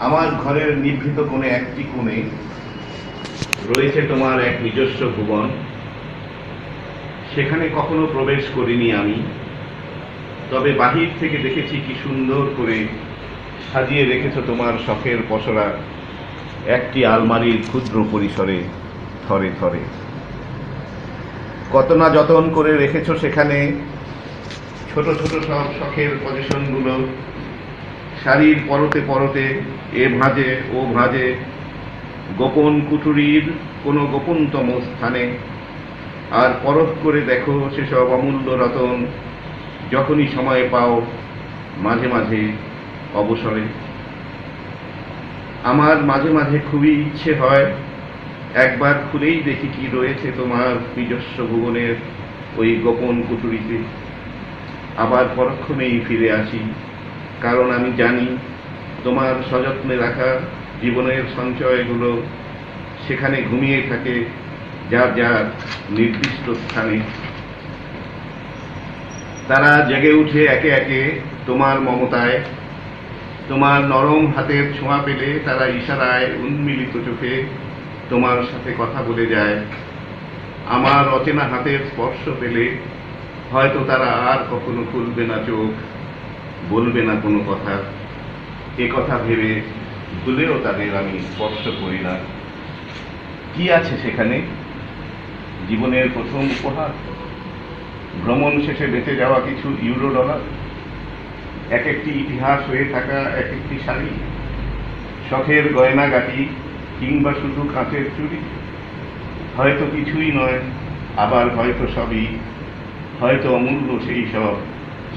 আমার ঘরের নিভৃত কোণে একটি কোণে রয়েছে তোমার এক নিজস্ব ভুবন। সেখানে কখনো প্রবেশ করিনি আমি। তবে বাহির থেকে দেখেছি কি সুন্দর করে সাজিয়ে রেখেছ তোমার শখের পসরা একটি আলমারির ক্ষুদ্র পরিসরে থরে থরে। কত না যতন করে রেখেছ সেখানে ছোট ছোট সব শখের পজিশনগুলো শাড়ির পরতে পরতে, এ ভাঁজে ও ভাঁজে গোপন কুঠুরির কোনো গোপনতম স্থানে। আর পরখ করে দেখো সেসব অমূল্য রতন, যখনই সময় পাও মাঝে মাঝে অবসরে। আমার মাঝে মাঝে খুবই ইচ্ছে হয়, একবার খুলেই দেখি কি রয়েছে তোমার নিজস্ব ভুবনের ওই গোপন কুটুরিতে আবার পরক্ষণেই ফিরে আসি। কারণ আমি জানি তোমার সযত্নে রাখা জীবনের সঞ্চয়গুলো সেখানে ঘুমিয়ে থাকে যার যার নির্দিষ্ট স্থানে। তারা জেগে উঠে একে একে তোমার মমতায়, তোমার নরম হাতের ছোঁয়া পেলে তারা ইশারায় উন্মিলিত চোখে তোমার সাথে কথা বলে যায়। আমার অচেনা হাতের স্পর্শ পেলে হয়তো তারা আর কখনো খুলবে না চোখ। বলবে না কোনো কথা। এ কথা ভেবে ভুলেও তাদের আমি স্পর্শ করি না। কি আছে সেখানে? জীবনের প্রথম উপহার? ভ্রমণ শেষে বেঁচে যাওয়া কিছু ইউরো ডলার? এক একটি ইতিহাস হয়ে থাকা এক একটি শাড়ি? শখের গয়নাগাটি কিংবা শুধু কাঁচের চুড়ি? হয়তো কিছুই নয়, আবার হয়তো সবই, হয়তো অমূল্য সেই সব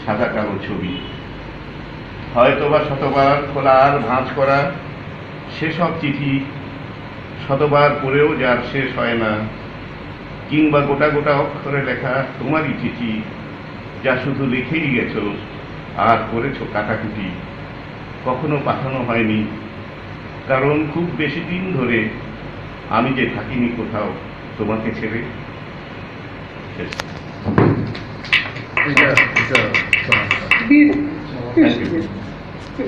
সাদা কালো ছবি। হয়তো বা শতবার খোলার ভাঁজ করা সেসব চিঠি শতবার পড়েও যার শেষ হয় না কিংবা গোটা গোটা অক্ষরে লেখা তোমারই চিঠি যা শুধু লিখেই গেছ আর করেছ কাটাকুটি। কখনো পাঠানো হয়নি কারণ খুব বেশি দিন ধরে আমি যে থাকিনি কোথাও তোমাকে ছেড়ে। শেষ। এটা এটা Thank you.